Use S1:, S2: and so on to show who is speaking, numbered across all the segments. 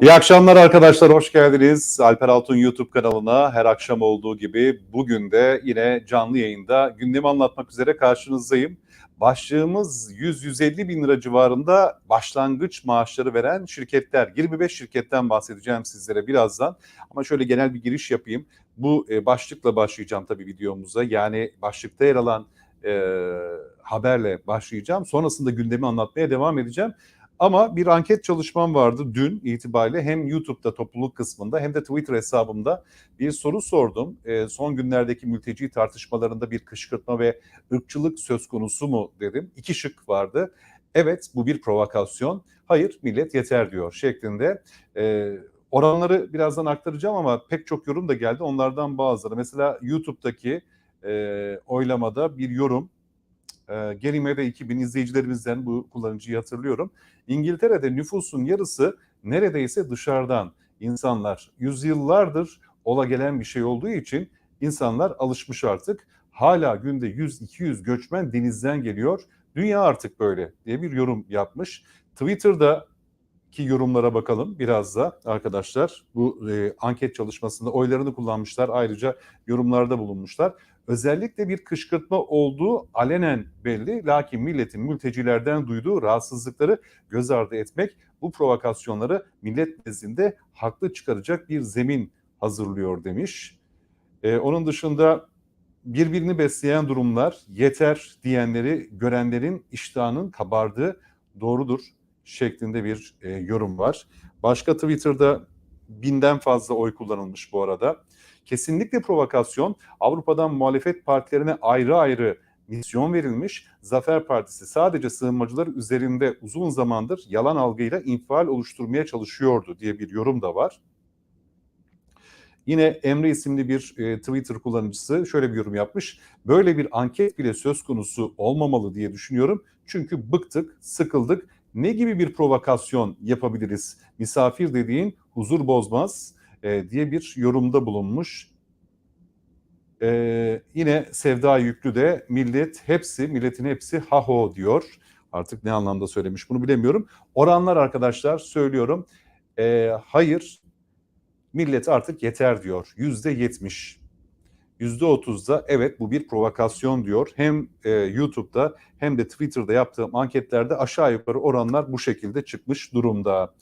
S1: İyi akşamlar arkadaşlar, hoş geldiniz. Alper Altun YouTube kanalına her akşam olduğu gibi bugün de yine canlı yayında gündemi anlatmak üzere karşınızdayım. Başlığımız 100-150 bin lira civarında başlangıç maaşları veren şirketler. 25 şirketten bahsedeceğim sizlere birazdan. Ama şöyle genel bir giriş yapayım. Bu e, başlıkla başlayacağım tabii videomuza. Yani başlıkta yer alan e, haberle başlayacağım. Sonrasında gündemi anlatmaya devam edeceğim. Ama bir anket çalışmam vardı dün itibariyle hem YouTube'da topluluk kısmında hem de Twitter hesabımda bir soru sordum. E, son günlerdeki mülteci tartışmalarında bir kışkırtma ve ırkçılık söz konusu mu dedim. İki şık vardı. Evet bu bir provokasyon. Hayır millet yeter diyor şeklinde. E, oranları birazdan aktaracağım ama pek çok yorum da geldi. Onlardan bazıları. Mesela YouTube'daki e, oylamada bir yorum e, Gerimede 2000 izleyicilerimizden bu kullanıcıyı hatırlıyorum. İngiltere'de nüfusun yarısı neredeyse dışarıdan insanlar yüzyıllardır ola gelen bir şey olduğu için insanlar alışmış artık. Hala günde 100-200 göçmen denizden geliyor. Dünya artık böyle diye bir yorum yapmış. Twitter'da ki yorumlara bakalım biraz da arkadaşlar. Bu e, anket çalışmasında oylarını kullanmışlar. Ayrıca yorumlarda bulunmuşlar. Özellikle bir kışkırtma olduğu alenen belli. Lakin milletin mültecilerden duyduğu rahatsızlıkları göz ardı etmek bu provokasyonları millet nezdinde haklı çıkaracak bir zemin hazırlıyor demiş. E, onun dışında birbirini besleyen durumlar yeter diyenleri görenlerin iştahının kabardığı doğrudur şeklinde bir e, yorum var. Başka Twitter'da binden fazla oy kullanılmış bu arada. Kesinlikle provokasyon. Avrupa'dan muhalefet partilerine ayrı ayrı misyon verilmiş. Zafer Partisi sadece sığınmacılar üzerinde uzun zamandır yalan algıyla infial oluşturmaya çalışıyordu diye bir yorum da var. Yine Emre isimli bir e, Twitter kullanıcısı şöyle bir yorum yapmış. Böyle bir anket bile söz konusu olmamalı diye düşünüyorum. Çünkü bıktık, sıkıldık ne gibi bir provokasyon yapabiliriz? Misafir dediğin huzur bozmaz e, diye bir yorumda bulunmuş. E, yine Sevda Yüklü de millet hepsi, milletin hepsi haho diyor. Artık ne anlamda söylemiş bunu bilemiyorum. Oranlar arkadaşlar söylüyorum. E, hayır, millet artık yeter diyor. Yüzde yetmiş. %30'da evet bu bir provokasyon diyor. Hem e, YouTube'da hem de Twitter'da yaptığım anketlerde aşağı yukarı oranlar bu şekilde çıkmış durumda.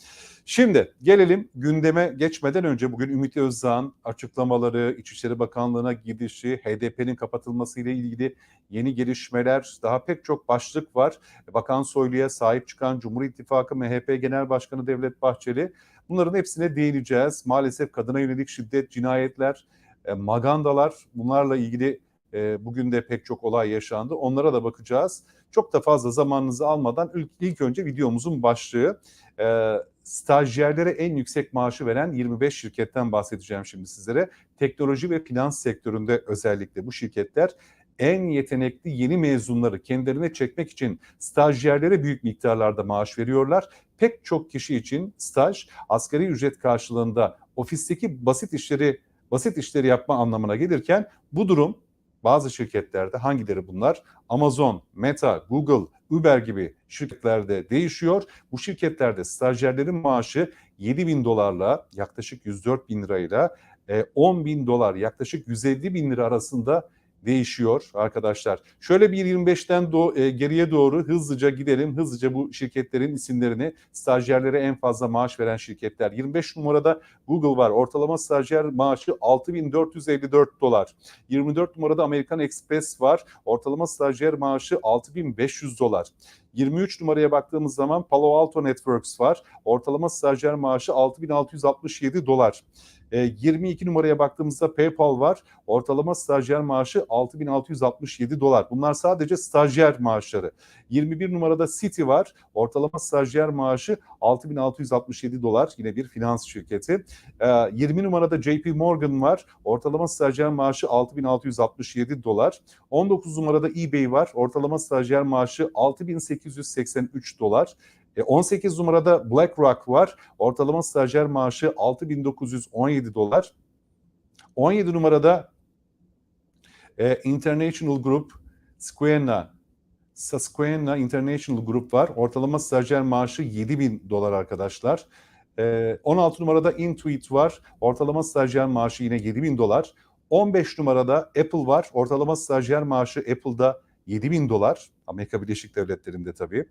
S1: Şimdi gelelim gündeme geçmeden önce bugün Ümit Özdağ'ın açıklamaları, İçişleri Bakanlığı'na gidişi, HDP'nin kapatılması ile ilgili yeni gelişmeler, daha pek çok başlık var. Bakan Soylu'ya sahip çıkan Cumhur İttifakı MHP Genel Başkanı Devlet Bahçeli bunların hepsine değineceğiz. Maalesef kadına yönelik şiddet, cinayetler, e, magandalar bunlarla ilgili e, bugün de pek çok olay yaşandı. Onlara da bakacağız. Çok da fazla zamanınızı almadan ilk, ilk önce videomuzun başlığı e, stajyerlere en yüksek maaşı veren 25 şirketten bahsedeceğim şimdi sizlere. Teknoloji ve finans sektöründe özellikle bu şirketler en yetenekli yeni mezunları kendilerine çekmek için stajyerlere büyük miktarlarda maaş veriyorlar. Pek çok kişi için staj asgari ücret karşılığında ofisteki basit işleri basit işleri yapma anlamına gelirken bu durum bazı şirketlerde hangileri bunlar? Amazon, Meta, Google, Uber gibi şirketlerde değişiyor. Bu şirketlerde stajyerlerin maaşı 7 bin dolarla yaklaşık 104 bin lirayla 10 bin dolar yaklaşık 150 bin lira arasında değişiyor arkadaşlar. Şöyle bir 25'ten do- e, geriye doğru hızlıca gidelim. Hızlıca bu şirketlerin isimlerini stajyerlere en fazla maaş veren şirketler. 25 numarada Google var. Ortalama stajyer maaşı 6454 dolar. 24 numarada American Express var. Ortalama stajyer maaşı 6500 dolar. 23 numaraya baktığımız zaman Palo Alto Networks var. Ortalama stajyer maaşı 6667 dolar. 22 e, numaraya baktığımızda PayPal var. Ortalama stajyer maaşı 6667 dolar. Bunlar sadece stajyer maaşları. 21 numarada City var. Ortalama stajyer maaşı 6667 dolar. Yine bir finans şirketi. 20 e, numarada JP Morgan var. Ortalama stajyer maaşı 6667 dolar. 19 numarada eBay var. Ortalama stajyer maaşı 6883 dolar. 18 e, numarada BlackRock var. Ortalama stajyer maaşı 6917 dolar. 17 numarada e, International Group Squena Susquehanna International Group var. Ortalama stajyer maaşı 7000 dolar arkadaşlar. Ee, 16 numarada Intuit var. Ortalama stajyer maaşı yine 7000 dolar. 15 numarada Apple var. Ortalama stajyer maaşı Apple'da 7000 dolar. Amerika Birleşik Devletleri'nde tabii.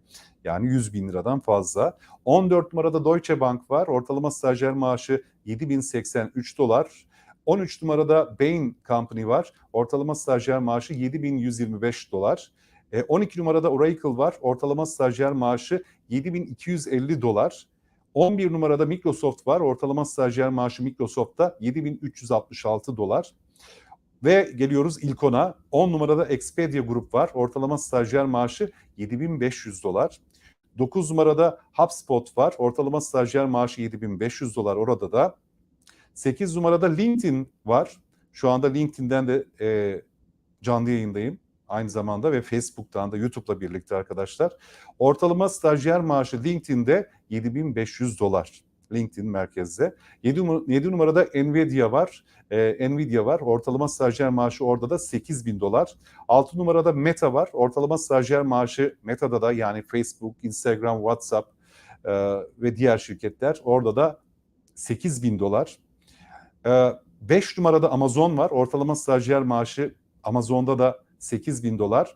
S1: Yani 100 bin liradan fazla. 14 numarada Deutsche Bank var. Ortalama stajyer maaşı 7083 dolar. 13 numarada Bain Company var. Ortalama stajyer maaşı 7125 dolar. E, 12 numarada Oracle var. Ortalama stajyer maaşı 7250 dolar. 11 numarada Microsoft var. Ortalama stajyer maaşı Microsoft'ta 7366 dolar. Ve geliyoruz İlkon'a. 10 numarada Expedia Grup var. Ortalama stajyer maaşı 7500 dolar. 9 numarada HubSpot var. Ortalama stajyer maaşı 7500 dolar orada da. 8 numarada LinkedIn var. Şu anda LinkedIn'den de e, canlı yayındayım aynı zamanda ve Facebook'tan da YouTube'la birlikte arkadaşlar. Ortalama stajyer maaşı LinkedIn'de 7500 dolar. LinkedIn merkezde. 7, 7 numarada Nvidia var. Ee, Nvidia var. Ortalama stajyer maaşı orada da 8000 dolar. 6 numarada Meta var. Ortalama stajyer maaşı Meta'da da yani Facebook, Instagram, WhatsApp e, ve diğer şirketler orada da 8000 dolar. 5 e, numarada Amazon var. Ortalama stajyer maaşı Amazon'da da 8 bin dolar.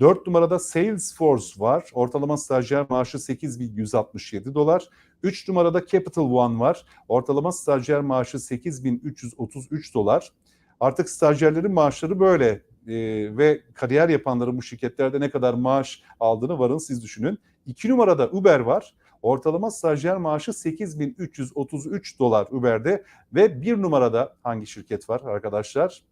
S1: 4 numarada Salesforce var. Ortalama stajyer maaşı 8167 dolar. 3 numarada Capital One var. Ortalama stajyer maaşı 8333 dolar. Artık stajyerlerin maaşları böyle ee, ve kariyer yapanların bu şirketlerde ne kadar maaş aldığını varın siz düşünün. 2 numarada Uber var. Ortalama stajyer maaşı 8333 dolar Uber'de ve bir numarada hangi şirket var arkadaşlar?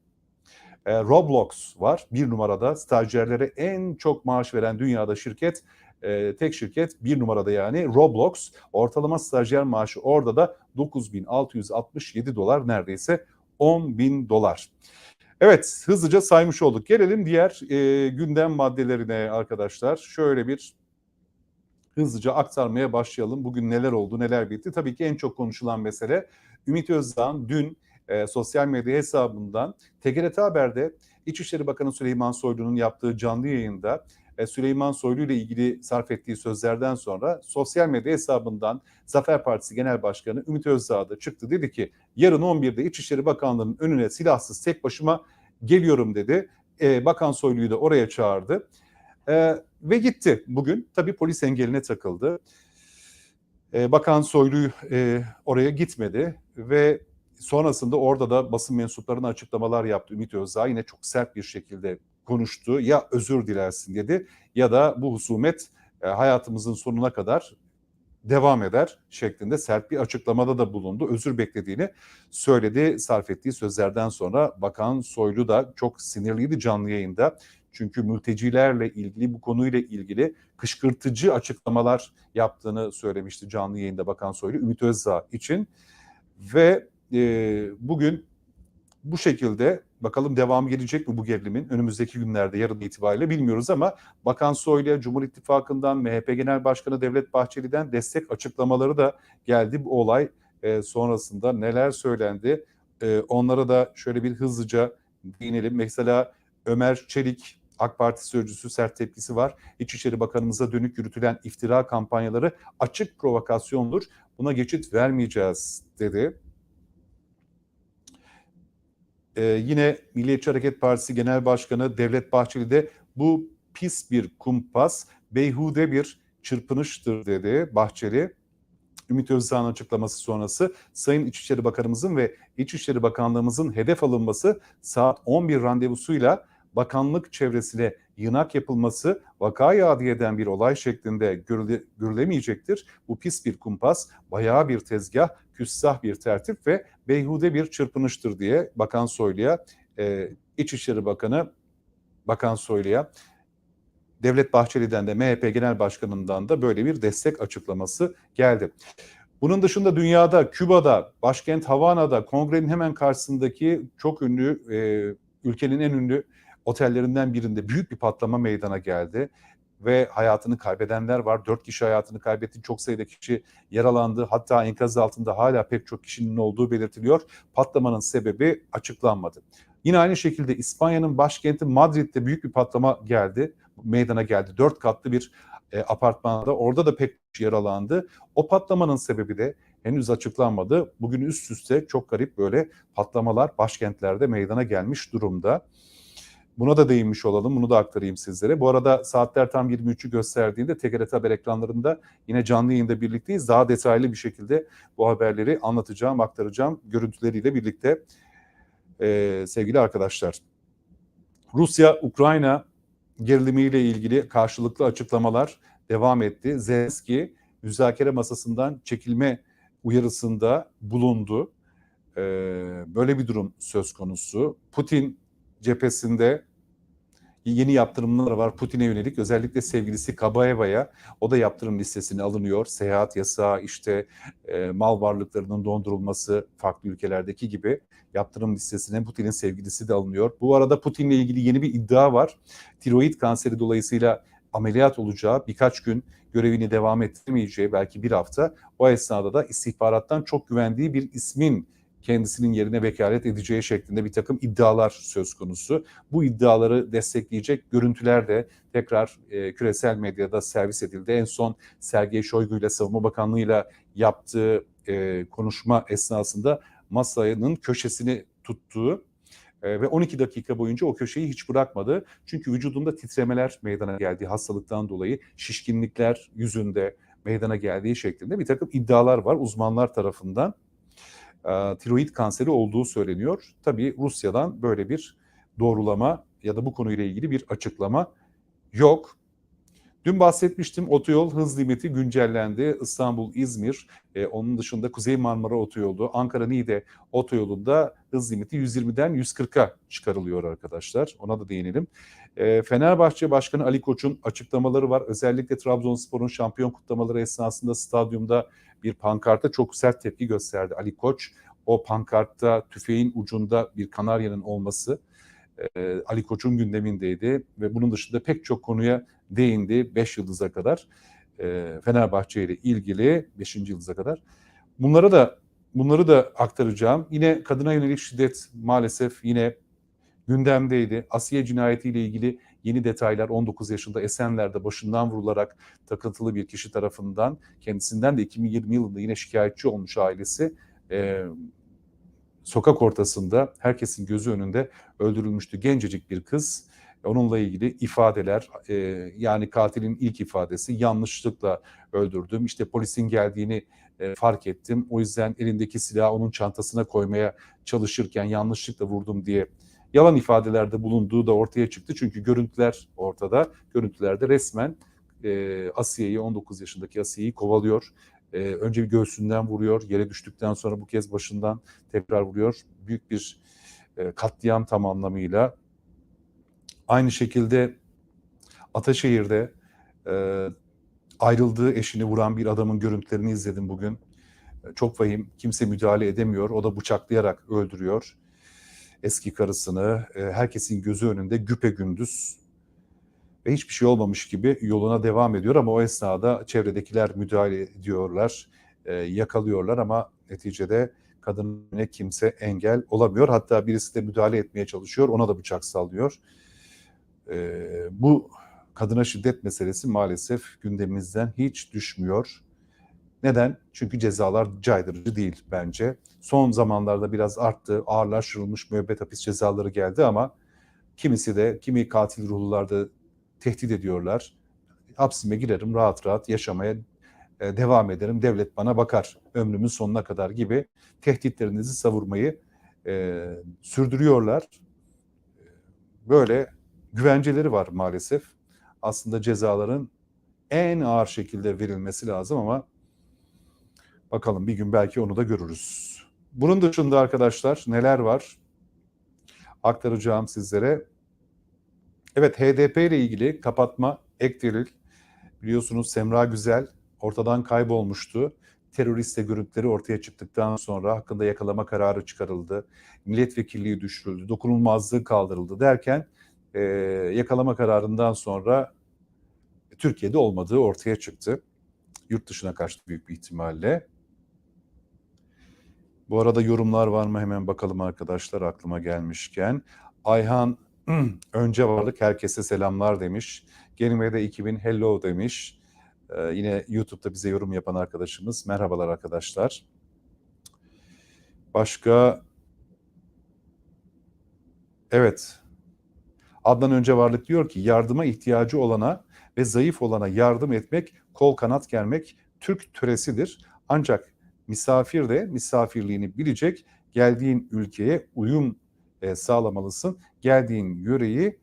S1: E, Roblox var bir numarada stajyerlere en çok maaş veren dünyada şirket e, tek şirket bir numarada yani Roblox ortalama stajyer maaşı orada da 9667 dolar neredeyse 10 bin dolar. Evet hızlıca saymış olduk. Gelelim diğer e, gündem maddelerine arkadaşlar. Şöyle bir hızlıca aktarmaya başlayalım. Bugün neler oldu, neler bitti? Tabii ki en çok konuşulan mesele Ümit Özdağ'ın dün e, sosyal medya hesabından TGRT Haber'de İçişleri Bakanı Süleyman Soylu'nun yaptığı canlı yayında Süleyman Soylu ile ilgili sarf ettiği sözlerden sonra sosyal medya hesabından Zafer Partisi Genel Başkanı Ümit Özdağ da çıktı. Dedi ki yarın 11'de İçişleri Bakanlığı'nın önüne silahsız tek başıma geliyorum dedi. E, Bakan Soylu'yu da oraya çağırdı. E, ve gitti bugün. Tabii polis engeline takıldı. E, Bakan Soylu e, oraya gitmedi ve sonrasında orada da basın mensuplarına açıklamalar yaptı Ümit Özdağ. Yine çok sert bir şekilde konuştu. Ya özür dilersin dedi ya da bu husumet e, hayatımızın sonuna kadar devam eder şeklinde sert bir açıklamada da bulundu. Özür beklediğini söyledi sarf ettiği sözlerden sonra Bakan Soylu da çok sinirliydi canlı yayında. Çünkü mültecilerle ilgili bu konuyla ilgili kışkırtıcı açıklamalar yaptığını söylemişti canlı yayında Bakan Soylu Ümit Özdağ için. Ve e, bugün bu şekilde bakalım devam gelecek mi bu gerilimin önümüzdeki günlerde yarın itibariyle bilmiyoruz ama Bakan Soylu'ya Cumhur İttifakı'ndan MHP Genel Başkanı Devlet Bahçeli'den destek açıklamaları da geldi bu olay e, sonrasında neler söylendi e, onlara da şöyle bir hızlıca değinelim. Mesela Ömer Çelik AK Parti sözcüsü sert tepkisi var. İçişleri Bakanımıza dönük yürütülen iftira kampanyaları açık provokasyondur. Buna geçit vermeyeceğiz dedi. Ee, yine Milliyetçi Hareket Partisi Genel Başkanı Devlet Bahçeli de bu pis bir kumpas, beyhude bir çırpınıştır dedi Bahçeli. Ümit Özdağ'ın açıklaması sonrası Sayın İçişleri Bakanımızın ve İçişleri Bakanlığımızın hedef alınması saat 11 randevusuyla bakanlık çevresine yınak yapılması vakayı adi eden bir olay şeklinde görüle, görülemeyecektir. Bu pis bir kumpas, bayağı bir tezgah, küstah bir tertip ve beyhude bir çırpınıştır diye Bakan Soylu'ya, e, İçişleri Bakanı Bakan Soylu'ya Devlet Bahçeli'den de MHP Genel Başkanı'ndan da böyle bir destek açıklaması geldi. Bunun dışında dünyada, Küba'da, başkent Havana'da, kongrenin hemen karşısındaki çok ünlü, e, ülkenin en ünlü otellerinden birinde büyük bir patlama meydana geldi ve hayatını kaybedenler var. Dört kişi hayatını kaybetti. Çok sayıda kişi yaralandı. Hatta enkaz altında hala pek çok kişinin olduğu belirtiliyor. Patlamanın sebebi açıklanmadı. Yine aynı şekilde İspanya'nın başkenti Madrid'de büyük bir patlama geldi. Meydana geldi. Dört katlı bir e, apartmanda. Orada da pek kişi yaralandı. O patlamanın sebebi de henüz açıklanmadı. Bugün üst üste çok garip böyle patlamalar başkentlerde meydana gelmiş durumda. Buna da değinmiş olalım, bunu da aktarayım sizlere. Bu arada saatler tam 23'ü gösterdiğinde TGRT Haber ekranlarında yine canlı yayında birlikteyiz. Daha detaylı bir şekilde bu haberleri anlatacağım, aktaracağım görüntüleriyle birlikte ee, sevgili arkadaşlar. Rusya-Ukrayna gerilimiyle ilgili karşılıklı açıklamalar devam etti. Zelenski müzakere masasından çekilme uyarısında bulundu. Ee, böyle bir durum söz konusu. Putin cephesinde yeni yaptırımlar var Putin'e yönelik. Özellikle sevgilisi Kabayeva'ya o da yaptırım listesine alınıyor. Seyahat yasağı, işte e, mal varlıklarının dondurulması farklı ülkelerdeki gibi yaptırım listesine Putin'in sevgilisi de alınıyor. Bu arada Putin'le ilgili yeni bir iddia var. Tiroid kanseri dolayısıyla ameliyat olacağı birkaç gün görevini devam ettirmeyeceği belki bir hafta o esnada da istihbarattan çok güvendiği bir ismin kendisinin yerine vekalet edeceği şeklinde bir takım iddialar söz konusu. Bu iddiaları destekleyecek görüntüler de tekrar e, küresel medyada servis edildi. En son Sergey Shoigu ile Savunma Bakanlığı ile yaptığı e, konuşma esnasında masanın köşesini tuttuğu e, ve 12 dakika boyunca o köşeyi hiç bırakmadı. Çünkü vücudunda titremeler meydana geldiği hastalıktan dolayı şişkinlikler yüzünde meydana geldiği şeklinde bir takım iddialar var uzmanlar tarafından e, tiroid kanseri olduğu söyleniyor. Tabii Rusya'dan böyle bir doğrulama ya da bu konuyla ilgili bir açıklama yok. Dün bahsetmiştim otoyol hız limiti güncellendi. İstanbul-İzmir, e, onun dışında Kuzey Marmara Otoyolu, Ankara-Niğde otoyolunda hız limiti 120'den 140'a çıkarılıyor arkadaşlar. Ona da değinelim. E, Fenerbahçe Başkanı Ali Koç'un açıklamaları var. Özellikle Trabzonspor'un şampiyon kutlamaları esnasında stadyumda bir pankarta çok sert tepki gösterdi Ali Koç. O pankartta tüfeğin ucunda bir kanaryanın olması e, Ali Koç'un gündemindeydi ve bunun dışında pek çok konuya değindi 5 yıldıza kadar. E, Fenerbahçe ile ilgili 5. yıldıza kadar. Bunları da bunları da aktaracağım. Yine kadına yönelik şiddet maalesef yine gündemdeydi. Asiye cinayetiyle ilgili yeni detaylar 19 yaşında Esenler'de başından vurularak takıntılı bir kişi tarafından kendisinden de 2020 yılında yine şikayetçi olmuş ailesi e, sokak ortasında herkesin gözü önünde öldürülmüştü. Gencecik bir kız. Onunla ilgili ifadeler e, yani katilin ilk ifadesi yanlışlıkla öldürdüm. İşte polisin geldiğini e, fark ettim. O yüzden elindeki silahı onun çantasına koymaya çalışırken yanlışlıkla vurdum diye yalan ifadelerde bulunduğu da ortaya çıktı. Çünkü görüntüler ortada. Görüntülerde resmen e, Asiye'yi 19 yaşındaki Asiye'yi kovalıyor. E, önce bir göğsünden vuruyor. Yere düştükten sonra bu kez başından tekrar vuruyor. Büyük bir e, katliam tam anlamıyla. Aynı şekilde Ataşehir'de e, ayrıldığı eşini vuran bir adamın görüntülerini izledim bugün. E, çok vahim. Kimse müdahale edemiyor. O da bıçaklayarak öldürüyor eski karısını. E, herkesin gözü önünde güpe gündüz ve hiçbir şey olmamış gibi yoluna devam ediyor ama o esnada çevredekiler müdahale ediyorlar, e, yakalıyorlar ama neticede kadına kimse engel olamıyor. Hatta birisi de müdahale etmeye çalışıyor, ona da bıçak sallıyor. E, bu kadına şiddet meselesi maalesef gündemimizden hiç düşmüyor. Neden? Çünkü cezalar caydırıcı değil bence. Son zamanlarda biraz arttı, ağırlaştırılmış müebbet hapis cezaları geldi ama kimisi de, kimi katil ruhlularda tehdit ediyorlar. Hapsime girerim, rahat rahat yaşamaya e, devam ederim, devlet bana bakar ömrümün sonuna kadar gibi tehditlerinizi savurmayı e, sürdürüyorlar. Böyle güvenceleri var maalesef. Aslında cezaların en ağır şekilde verilmesi lazım ama bakalım bir gün belki onu da görürüz. Bunun dışında arkadaşlar neler var? Aktaracağım sizlere. Evet HDP ile ilgili kapatma ek delil. Biliyorsunuz Semra Güzel ortadan kaybolmuştu. Teröriste görüntüleri ortaya çıktıktan sonra hakkında yakalama kararı çıkarıldı. Milletvekilliği düşürüldü. Dokunulmazlığı kaldırıldı derken e, yakalama kararından sonra Türkiye'de olmadığı ortaya çıktı. Yurt dışına kaçtı büyük bir ihtimalle. Bu arada yorumlar var mı hemen bakalım arkadaşlar aklıma gelmişken. Ayhan önce varlık herkese selamlar demiş. Gelmede 2000 hello demiş. Ee, yine YouTube'da bize yorum yapan arkadaşımız merhabalar arkadaşlar. Başka Evet. Adnan Önce Varlık diyor ki yardıma ihtiyacı olana ve zayıf olana yardım etmek, kol kanat germek Türk töresidir. Ancak misafir de misafirliğini bilecek, geldiğin ülkeye uyum e, sağlamalısın. Geldiğin yöreyi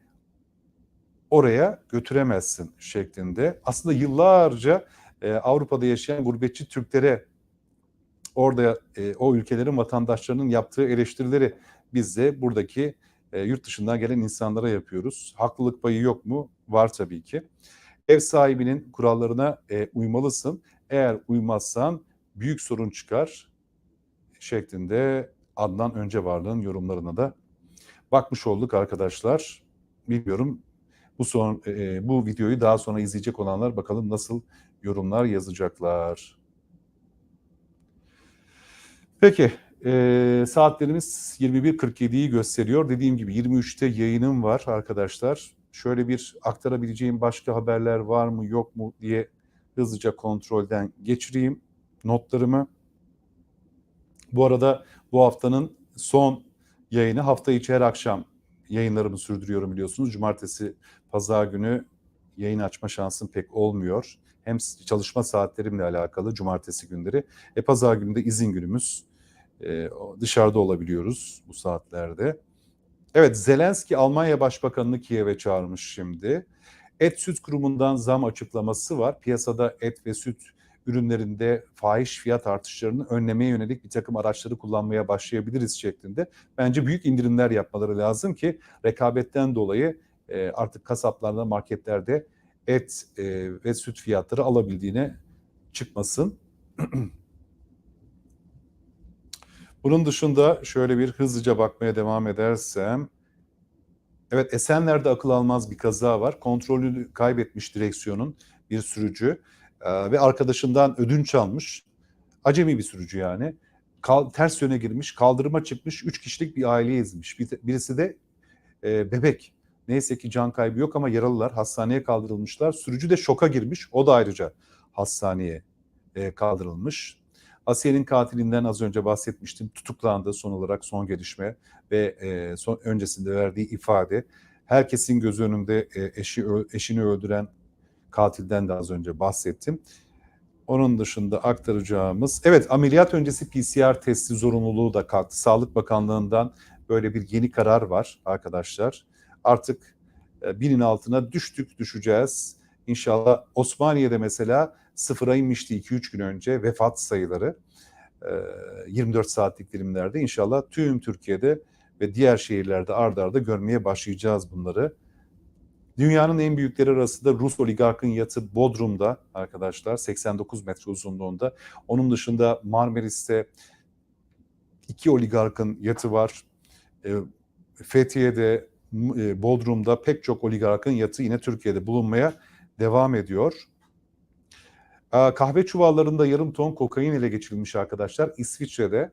S1: oraya götüremezsin şeklinde. Aslında yıllarca e, Avrupa'da yaşayan gurbetçi Türklere orada e, o ülkelerin vatandaşlarının yaptığı eleştirileri biz de buradaki yurt dışından gelen insanlara yapıyoruz. Haklılık payı yok mu? Var tabii ki. Ev sahibinin kurallarına uymalısın. Eğer uymazsan büyük sorun çıkar şeklinde Adnan Önce Varlığın yorumlarına da bakmış olduk arkadaşlar. Bilmiyorum bu son e, bu videoyu daha sonra izleyecek olanlar bakalım nasıl yorumlar yazacaklar. Peki e, saatlerimiz 21.47'yi gösteriyor. Dediğim gibi 23'te yayınım var arkadaşlar. Şöyle bir aktarabileceğim başka haberler var mı yok mu diye hızlıca kontrolden geçireyim notlarımı. Bu arada bu haftanın son yayını hafta içi her akşam yayınlarımı sürdürüyorum biliyorsunuz. Cumartesi, pazar günü yayın açma şansım pek olmuyor. Hem çalışma saatlerimle alakalı cumartesi günleri. E pazar günü de izin günümüz. E, dışarıda olabiliyoruz bu saatlerde. Evet Zelenski Almanya Başbakanını Kiev'e çağırmış şimdi. Et Süt Kurumu'ndan zam açıklaması var. Piyasada et ve süt ürünlerinde fahiş fiyat artışlarını önlemeye yönelik bir takım araçları kullanmaya başlayabiliriz şeklinde. Bence büyük indirimler yapmaları lazım ki rekabetten dolayı e, artık kasaplarda, marketlerde et e, ve süt fiyatları alabildiğine çıkmasın. Bunun dışında şöyle bir hızlıca bakmaya devam edersem Evet Esenler'de akıl almaz bir kaza var. Kontrolü kaybetmiş direksiyonun bir sürücü e, ve arkadaşından ödünç almış. Acemi bir sürücü yani. Kal, ters yöne girmiş, kaldırıma çıkmış, üç kişilik bir aileyi ezmiş. Bir, birisi de e, bebek. Neyse ki can kaybı yok ama yaralılar hastaneye kaldırılmışlar. Sürücü de şoka girmiş. O da ayrıca hastaneye e, kaldırılmış. Asiye'nin katilinden az önce bahsetmiştim. Tutuklandı son olarak son gelişme ve e, son öncesinde verdiği ifade. Herkesin göz önünde e, eşi eşini öldüren katilden de az önce bahsettim. Onun dışında aktaracağımız, evet ameliyat öncesi PCR testi zorunluluğu da kalktı. Sağlık Bakanlığı'ndan böyle bir yeni karar var arkadaşlar. Artık e, binin altına düştük düşeceğiz. İnşallah Osmaniye'de mesela sıfıra inmişti 2-3 gün önce vefat sayıları. 24 e, saatlik dilimlerde inşallah tüm Türkiye'de ve diğer şehirlerde ardarda arda görmeye başlayacağız bunları. Dünyanın en büyükleri arasında Rus oligarkın yatı Bodrum'da arkadaşlar 89 metre uzunluğunda. Onun dışında Marmaris'te iki oligarkın yatı var. E, Fethiye'de, e, Bodrum'da pek çok oligarkın yatı yine Türkiye'de bulunmaya devam ediyor. Kahve çuvallarında yarım ton kokain ile geçirilmiş arkadaşlar. İsviçre'de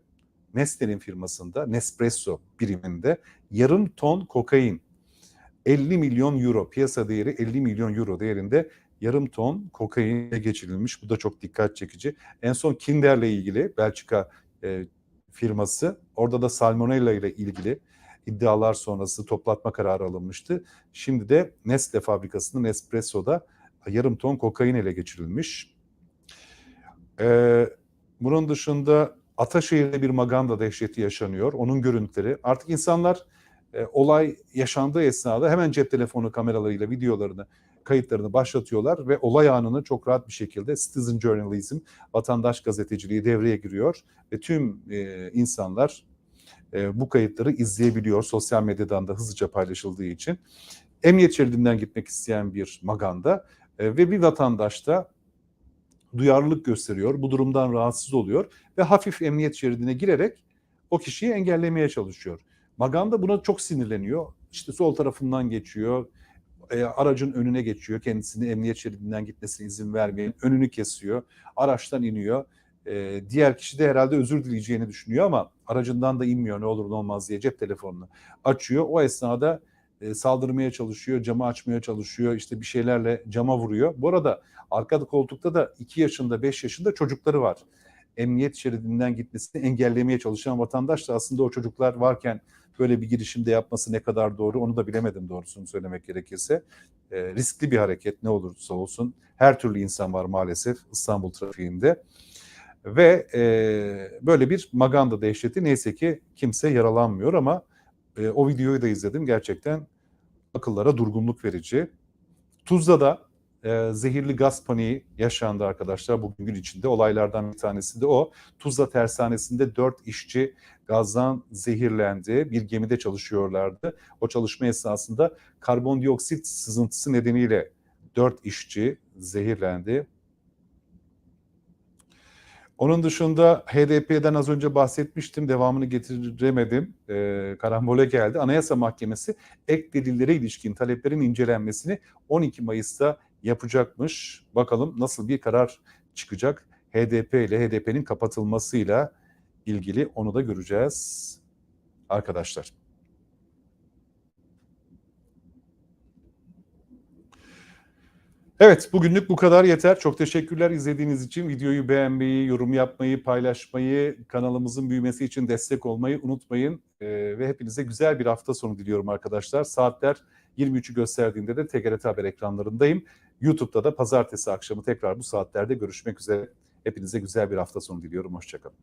S1: Nestle'nin firmasında Nespresso biriminde yarım ton kokain 50 milyon euro piyasa değeri 50 milyon euro değerinde yarım ton kokaine geçirilmiş. Bu da çok dikkat çekici. En son Kinder'le ilgili Belçika e, firması orada da salmonella ile ilgili iddialar sonrası toplatma kararı alınmıştı. Şimdi de Nestle fabrikasının Nespresso'da yarım ton kokain ele geçirilmiş. Ee, bunun dışında Ataşehir'de bir maganda dehşeti yaşanıyor. Onun görüntüleri. Artık insanlar e, olay yaşandığı esnada hemen cep telefonu kameralarıyla videolarını, kayıtlarını başlatıyorlar ve olay anını çok rahat bir şekilde citizen journalism, vatandaş gazeteciliği devreye giriyor ve tüm e, insanlar e, bu kayıtları izleyebiliyor sosyal medyadan da hızlıca paylaşıldığı için. Emniyet şeridinden gitmek isteyen bir maganda e, ve bir vatandaş da duyarlılık gösteriyor, bu durumdan rahatsız oluyor ve hafif emniyet şeridine girerek o kişiyi engellemeye çalışıyor. Maganda buna çok sinirleniyor. İşte sol tarafından geçiyor, e, aracın önüne geçiyor, kendisini emniyet şeridinden gitmesine izin vermeyen, önünü kesiyor, araçtan iniyor. E, diğer kişi de herhalde özür dileyeceğini düşünüyor ama aracından da inmiyor ne olur ne olmaz diye cep telefonunu açıyor. O esnada e, saldırmaya çalışıyor, camı açmaya çalışıyor, işte bir şeylerle cama vuruyor. Bu arada arkada koltukta da 2 yaşında, 5 yaşında çocukları var. emniyet şeridinden gitmesini engellemeye çalışan vatandaş da aslında o çocuklar varken böyle bir girişimde yapması ne kadar doğru onu da bilemedim doğrusunu söylemek gerekirse. E, riskli bir hareket ne olursa olsun. Her türlü insan var maalesef İstanbul trafiğinde. Ve e, böyle bir maganda dehşeti neyse ki kimse yaralanmıyor ama e, o videoyu da izledim. Gerçekten akıllara durgunluk verici. Tuzla'da e, zehirli gaz paniği yaşandı arkadaşlar bugün gün içinde. Olaylardan bir tanesi de o. Tuzla tersanesinde dört işçi gazdan zehirlendi. Bir gemide çalışıyorlardı. O çalışma esnasında karbondioksit sızıntısı nedeniyle dört işçi zehirlendi. Onun dışında HDP'den az önce bahsetmiştim. Devamını getiremedim. E, karambole geldi. Anayasa Mahkemesi ek delillere ilişkin taleplerin incelenmesini 12 Mayıs'ta yapacakmış. Bakalım nasıl bir karar çıkacak. HDP ile HDP'nin kapatılmasıyla ilgili onu da göreceğiz arkadaşlar. Evet bugünlük bu kadar yeter. Çok teşekkürler izlediğiniz için. Videoyu beğenmeyi, yorum yapmayı, paylaşmayı, kanalımızın büyümesi için destek olmayı unutmayın. Ee, ve hepinize güzel bir hafta sonu diliyorum arkadaşlar. Saatler 23'ü gösterdiğinde de TGRT Haber ekranlarındayım. YouTube'da da pazartesi akşamı tekrar bu saatlerde görüşmek üzere. Hepinize güzel bir hafta sonu diliyorum. Hoşçakalın.